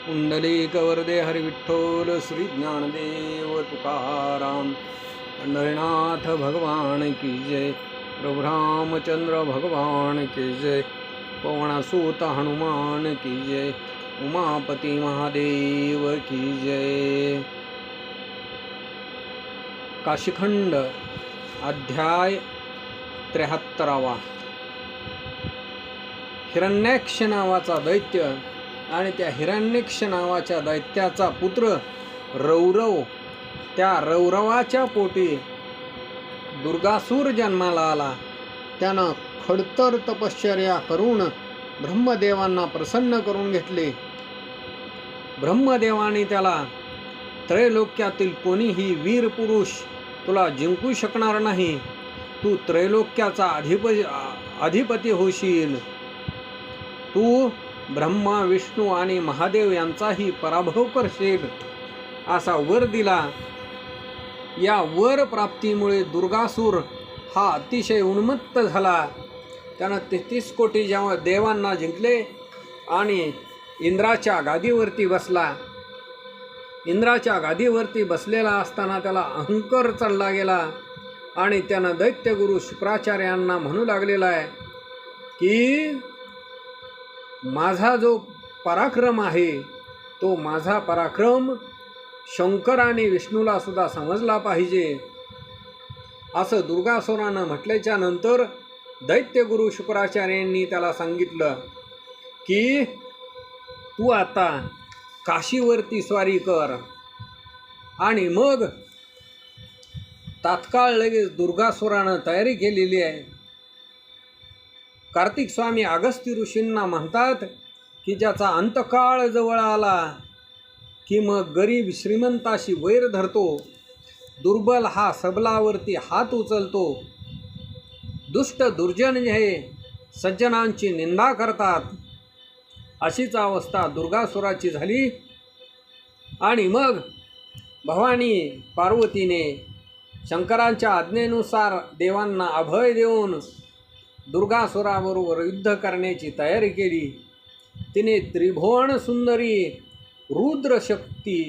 पुंडलिकवरदे हरिविठ्ठल श्री ज्ञानदेव तुकाराम। पंढरीनाथ भगवान की जय। प्रभु रामचंद्र भगवान की जय। पवनसूत हनुमान की जय। उमापती महादेव की जय। काशीखंड अध्याय त्र्याहत्तरावा। हिरण्याक्ष नावाचा दैत्य आणि त्या हिरण्यक्ष नावाच्या दैत्याचा पुत्र रौरव त्या रौरवाच्या पोटी दुर्गासूर जन्माला आला. त्यानं खडतर तपश्चर्या करून ब्रह्मदेवांना प्रसन्न करून घेतले. ब्रह्मदेवाने त्याला त्रैलोक्यातील कोणीही वीर पुरुष तुला जिंकू शकणार नाही. तू त्रैलोक्याचा अधिप अधिपती होशील. तू ब्रह्मा विष्णू आणि महादेव यांचाही पराभव करशील असा वर दिला. या वर प्राप्तीमुळे दुर्गासूर हा अतिशय उन्मत्त झाला. त्यानं तेहतीस कोटी जेव्हा देवांना जिंकले आणि इंद्राच्या गादीवरती बसला. इंद्राच्या गादीवरती बसलेला असताना त्याला अहंकार चढला गेला आणि त्यानं दैत्यगुरु शुक्राचार्यांना म्हणू लागलेला आहे की माझा जो पराक्रम आहे तो माझा पराक्रम शंकर आणि विष्णूला सुद्धा समजला पाहिजे. असं दुर्गासुरानं म्हटल्याच्या नंतर दैत्यगुरु शुक्राचार्यांनी त्याला सांगितलं की तू आता काशीवरती स्वारी कर. आणि मग तात्काळ लगेच दुर्गासुरानं तयारी केलेली आहे. कार्तिक स्वामी अगस्ती ऋषींना म्हणतात की ज्याचा अंतकाळ जवळ आला की मग गरीब श्रीमंताशी वैर धरतो दुर्बल हा सबलावरती हात उचलतो. दुष्ट दुर्जन हे सज्जनांची निंदा करतात. अशीच अवस्था दुर्गासुराची झाली. आणि मग भवानी पार्वतीने शंकरांच्या आज्ञेनुसार देवांना अभय देऊन दुर्गासुराबरोबर युद्ध करण्याची तयारी केली. तिने त्रिभुवन सुंदरी रुद्रशक्ती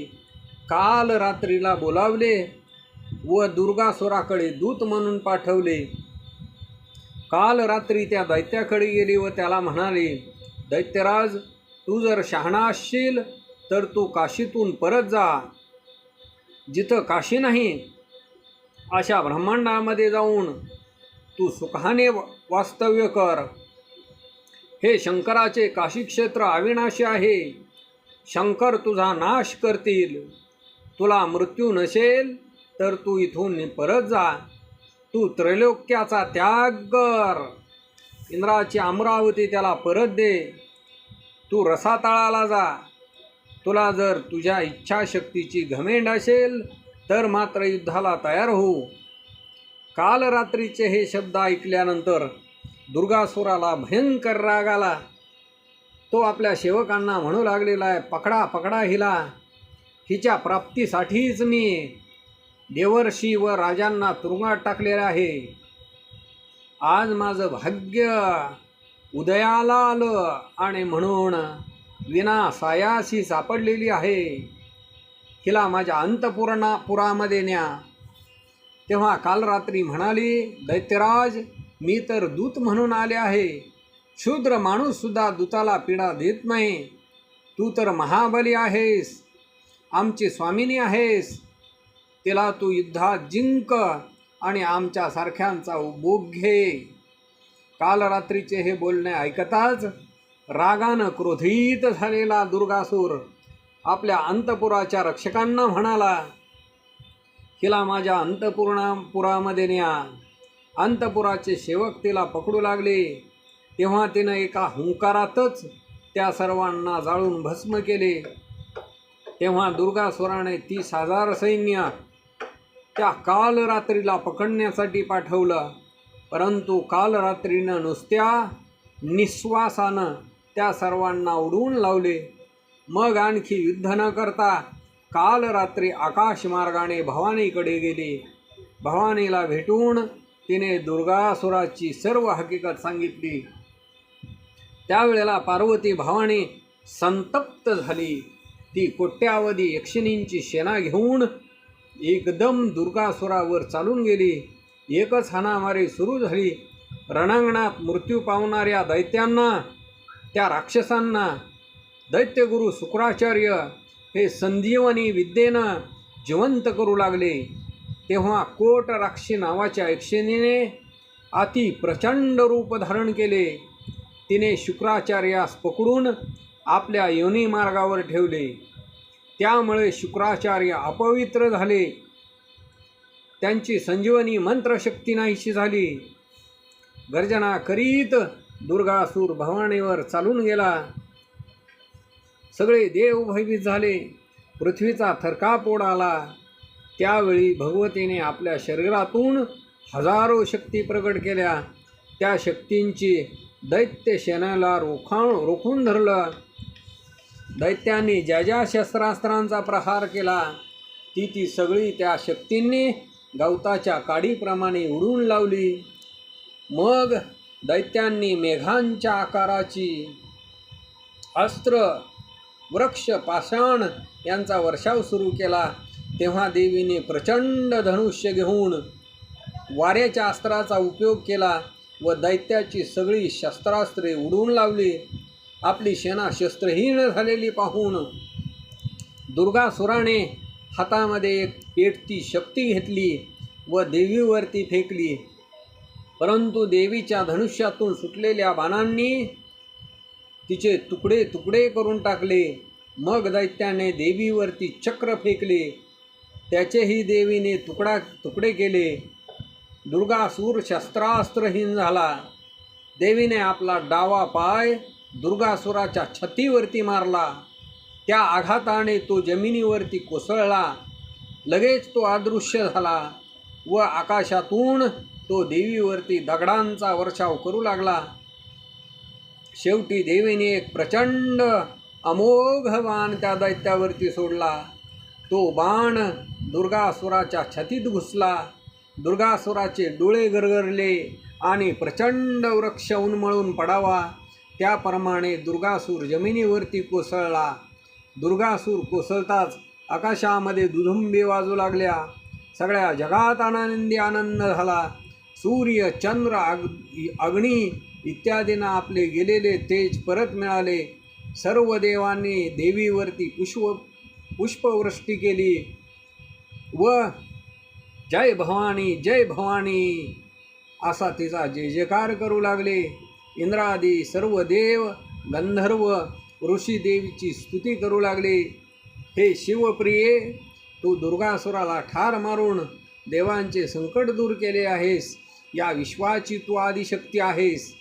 काल रात्रीला बोलावले व दुर्गासुराकडे दूत म्हणून पाठवले. काल रात्री त्या दैत्याकडे गेली व त्याला म्हणाले दैत्यराज तू जर शहाणा असशील तर तू काशीतून परत जा. जिथं काशी नाही अशा ब्रह्मांडामध्ये जाऊन तू सुखाने वास्तव्य कर. हे शंकराचे काशीक्षेत्र अविनाशी आहे. शंकर तुझा नाश करतील. तुला मृत्यू नसेल तर तू इथून परत जा. तू त्रैलोक्याचा त्याग कर. इंद्राची अमरावती त्याला परत दे. तू रसातळाला जा. तुला जर तुझ्या इच्छाशक्तीची घमेंड असेल तर मात्र युद्धाला तयार होऊ काल रात्रीचे हे शब्द ऐकल्यानंतर दुर्गासुराला भयंकर राग आला. तो आपल्या सेवकांना म्हणू लागलेला आहे पकडा पकडा हिला. हिच्या प्राप्तीसाठीच मी देवर्षी व राजांना तुरुंगात टाकलेलं आहे. आज माझं भाग्य उदयाला आलं आणि म्हणून विना सायासी सापडलेली आहे. हिला माझ्या अंतपुरणा पुरामध्ये न्या. तेव्हा काल रात्री म्हणाली दैत्यराज मी तर दूत म्हणून आले आहे. क्षुद्र माणूससुद्धा दूताला पीडा देत नाही. तू तर महाबली आहेस. आमची स्वामिनी आहेस. तिला तू युद्धात जिंक आणि आमच्यासारख्यांचा उपभोग घे. काल रात्रीचे हे बोलणे ऐकताच रागानं क्रोधित झालेला दुर्गासूर आपल्या अंतपुराच्या रक्षकांना म्हणाला हिला माझ्या अंतपुरणा पुरामध्ये न्या. अंतपुराचे सेवक तिला पकडू लागले. तेव्हा तिनं एका हुंकारातच त्या सर्वांना जाळून भस्म केले. तेव्हा दुर्गासुराने तीस हजार सैन्य त्या काल रात्रीला पकडण्यासाठी पाठवलं. परंतु काल रात्रीनं नुसत्या निश्वासानं त्या सर्वांना उडवून लावले. मग आणखी युद्ध न करता काल रात्री आकाशमार्गाने भवानीकडे गेली. भवानीला भेटून तिने दुर्गासुराची सर्व हकीकत सांगितली. त्यावेळेला पार्वती भवानी संतप्त झाली. ती कोट्यावधी यक्षिणींची सेना घेऊन एकदम दुर्गासुरावर चालून गेली. एकच हाणामारी सुरू झाली. रणांगणात मृत्यू पावणाऱ्या दैत्यांना त्या राक्षसांना दैत्यगुरु शुक्राचार्य हे संजीवनी विद्येनं जिवंत करू लागले. तेव्हा कोट राक्षी नावाच्या यक्षिणीने अति प्रचंड रूप धारण केले. तिने शुक्राचार्यास पकडून आपल्या योनी मार्गावर ठेवले. त्यामुळे शुक्राचार्य अपवित्र झाले. त्यांची संजीवनी मंत्रशक्ती नाहीशी झाली. गर्जना करीत दुर्गासूर भवानीवर चालून गेला. सगळे देव भयभीत झाले. पृथ्वीचा थरकाप ओढाला त्यावेळी भगवतीने आपल्या शरीरातून हजारो शक्ती प्रकट केल्या. त्या शक्तींची दैत्य सेनेला रोखाण रोखून धरलं. दैत्यांनी ज्या ज्या शस्त्रास्त्रांचा प्रहार केला ती ती सगळी त्या शक्तींनी गवताच्या काडीप्रमाणे उडून लावली. मग दैत्यांनी मेघांच्या आकाराची अस्त्र वृक्ष पाषाण यांचा वर्षाव सुरू केला तेव्हा देवीने प्रचंड धनुष्य घेऊन वाऱ्याच्या अस्त्राचा उपयोग केला व दैत्याची सगळी शस्त्रास्त्रे उडवून लावली. आपली सेना शस्त्रहीन झालेली पाहून दुर्गासुराने हातामध्ये एक पेटती शक्ती घेतली व देवीवरती फेकली. परंतु देवीच्या धनुष्यातून सुटलेल्या बाणांनी तिचे तुकडे तुकडे करून टाकले. मग दैत्याने देवीवरती चक्र फेकले. त्याचेही देवीने तुकडा तुकडे केले. दुर्गासूर शस्त्रास्त्रहीन झाला. देवीने आपला डावा पाय दुर्गासुराच्या छतीवरती मारला. त्या आघाताने तो जमिनीवरती कोसळला. लगेच तो अदृश्य झाला व आकाशातून तो देवीवरती दगडांचा वर्षाव करू लागला. शेवटी देवीने एक प्रचंड अमोघ बाण त्या दैत्यावरती सोडला. तो बाण दुर्गासुराच्या छतीत घुसला. दुर्गासुराचे डोळे गरगरले आणि प्रचंड वृक्ष उन्मळून पडावा. त्याप्रमाणे दुर्गासूर जमिनीवरती कोसळला. दुर्गासूर कोसळताच आकाशामध्ये दुधुंबी वाजू लागल्या. सगळ्या जगात आनंदी आनंद झाला. सूर्य चंद्र अग अग्नी इत्यादींना आपले गेलेले तेज परत मिळाले. सर्व देवांनी देवीवरती पुष्प पुष्पवृष्टी केली. व जय भवानी जय भवानी असा तिचा जय जयकार करू लागले. इंद्रादी सर्व देव गंधर्व ऋषीदेवीची स्तुती करू लागले. हे शिवप्रिये तू दुर्गासुराला ठार मारून देवांचे संकट दूर केले आहेस. या विश्वाची तू आदिशक्ती आहेस.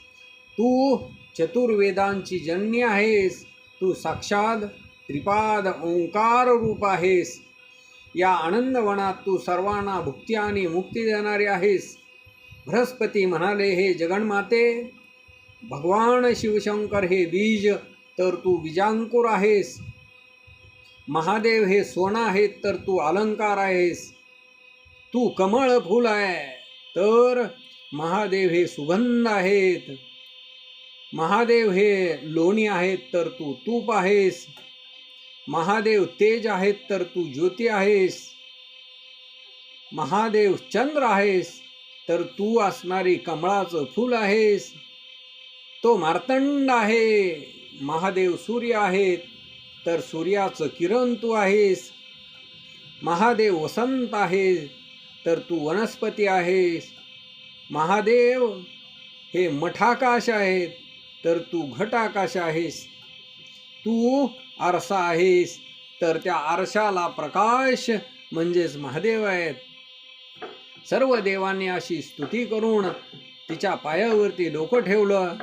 तू चतुर्वेदांची जन्य आहेस. तू साक्षात त्रिपाद ओंकार रूप आहेस. या आनंदवनात तू सर्वांना भुक्ती आणि मुक्ती देणारे आहेस. बृहस्पती म्हणाले हे जगन्माते भगवान शिवशंकर हे बीज तर तू बीजांकुर आहेस. महादेव हे सोना आहेत तर तू अलंकार आहेस. तू कमळ फूल आहे तर महादेव हे सुगंध आहेत. महादेव हे लोणी आहेत तर तू तूप आहेस. महादेव तेज आहेत तर तू ज्योती आहेस. महादेव चंद्र आहेस तर तू असणारी कमळाचं फूल आहेस. तो मार्तंड आहे. महादेव सूर्य आहेत तर सूर्याचं किरण तू आहेस. महादेव वसंत आहे तर तू वनस्पती आहेस. महादेव हे मठाकाश आहेत तर तू घटाकाश आहेस. तू आरसा आहेस. तर त्या आरशाला प्रकाश म्हणजेच महादेव आहेत. सर्व देवांनी अशी स्तुती करून तिच्या पायावरती डोकं ठेवलं.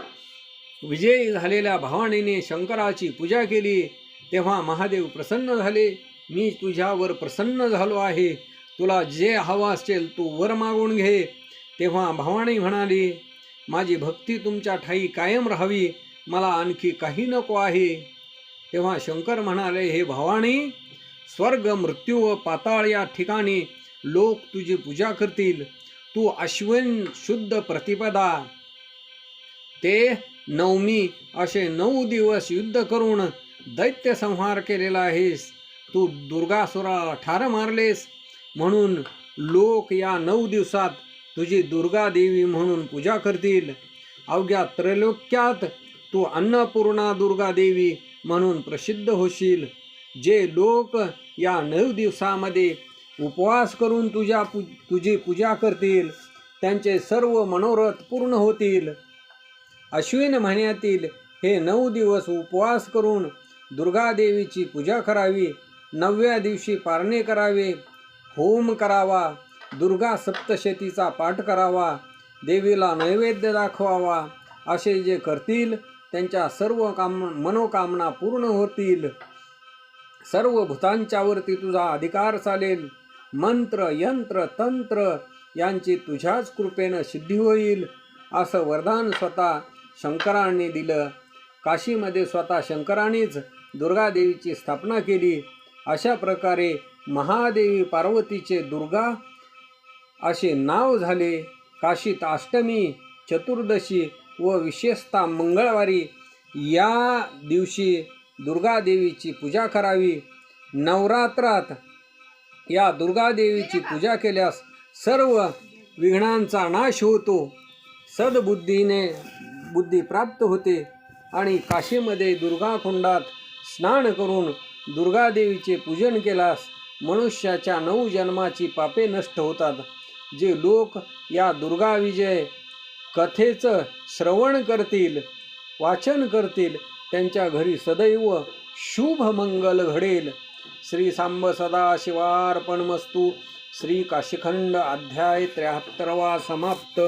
विजयी झालेल्या भावानीने शंकराची पूजा केली. तेव्हा महादेव प्रसन्न झाले. मी तुझ्यावर प्रसन्न झालो आहे. तुला जे हवं असेल तू वर मागून घे. तेव्हा भावानी म्हणाली माझी भक्ती तुमच्या ठाई कायम राहावी मला आणखी काही नको आहे. तेव्हा शंकर म्हणाले हे भावानी स्वर्ग मृत्यू व पाताळ या ठिकाणी लोक तुझी पूजा करतील. तू अश्विन शुद्ध प्रतिपदा. ते नवमी असे नऊ दिवस युद्ध करून दैत्य संहार केलेला आहेस. तू दुर्गासुरा ठार मारलेस. म्हणून लोक या नऊ दिवसात तुझी दुर्गा देवी म्हणून पूजा करतील. अवघ्या त्रैलोक्यात तू अन्नपूर्णा दुर्गा देवी म्हणून प्रसिद्ध होशील. जे लोक या नऊ दिवसामध्ये उपवास करून तुझ्या पू तुझी पूजा करतील त्यांचे सर्व मनोरथ पूर्ण होतील. अश्विन महिन्यातील हे नऊ दिवस उपवास करून दुर्गादेवीची पूजा करावी नवव्या दिवशी पारणे करावे होम करावा दुर्गा सप्तशतीचा पाठ करावा देवीला नैवेद्य दाखवावा असे जे करतील त्यांच्या सर्व काम मनोकामना पूर्ण होतील. सर्व भूतांच्यावरती तुझा अधिकार चालेल. मंत्र यंत्र तंत्र यांची तुझ्याच कृपेनं सिद्धी होईल असं वरदान स्वतः शंकरांनी दिलं. काशीमध्ये स्वतः शंकरांनीच दुर्गादेवीची स्थापना केली. अशा प्रकारे महादेवी पार्वतीचे दुर्गा असे नाव झाले. काशीत अष्टमी चतुर्दशी व विशेषतः मंगळवारी या दिवशी दुर्गादेवीची पूजा करावी. नवरात्रात या दुर्गादेवीची पूजा केल्यास सर्व विघ्नांचा नाश होतो. सद्बुद्धीने बुद्धी प्राप्त होते आणि काशीमध्ये दुर्गाकुंडात स्नान करून दुर्गादेवीचे पूजन केल्यास मनुष्याच्या नऊ जन्माची पापे नष्ट होतात. जे लोक या दुर्गा विजय कथेचं श्रवण करतील वाचन करतील त्यांच्या घरी सदैव शुभ मंगल घडेल. श्री सांब सदा शिवार्पणमस्तू श्री काशीखंड अध्याय त्र्याहत्तरवा समाप्त.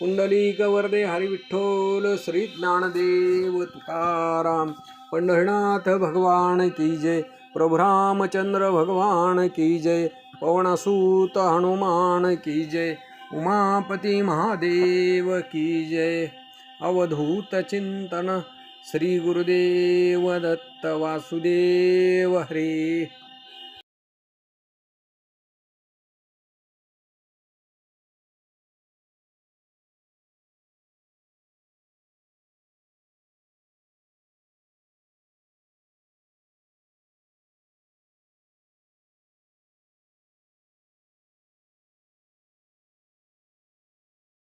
पुंडलिक वरदे हरिविठ्ठल. श्री ज्ञानदेव तुकाराम. पंढरनाथ भगवान की जय. प्रभु रामचंद्र भगवान की जय. पवनसूत हनुमान की जय उमापती महादेव की जय। अवधूत चिंतन श्री गुरुदेव दत्त वासुदेव हरे।